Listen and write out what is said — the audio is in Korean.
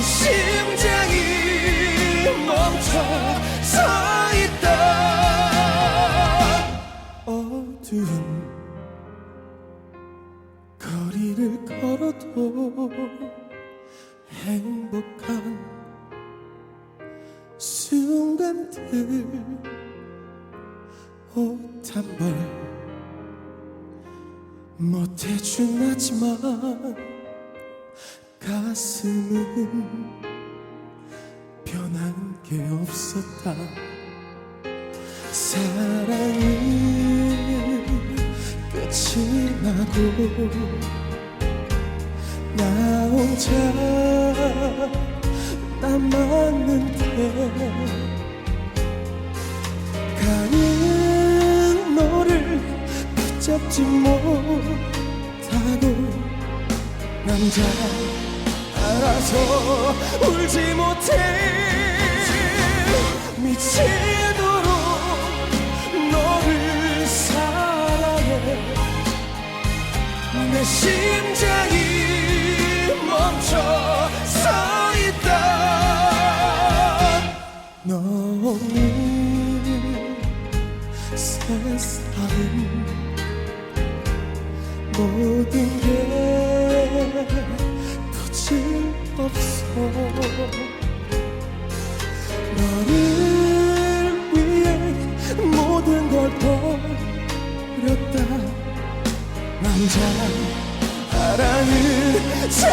내 심장이 멈춰 서 있다. 어두운 거리를 걸어도 행복한 순간들 옷 한 벌 못해준 하지만 가슴은 변한 게 없었다. 사랑은 끝이 나고 나 혼자 남았는데 가는 너를 붙잡지 못하고 남자 알아서 울지 못해. 미치도록 너를 사랑해. 내 심장이 멈춰 서 있다. 너는 세상 모든 게 없어. 너를 위해 모든 걸 버렸다. 남자 자존심도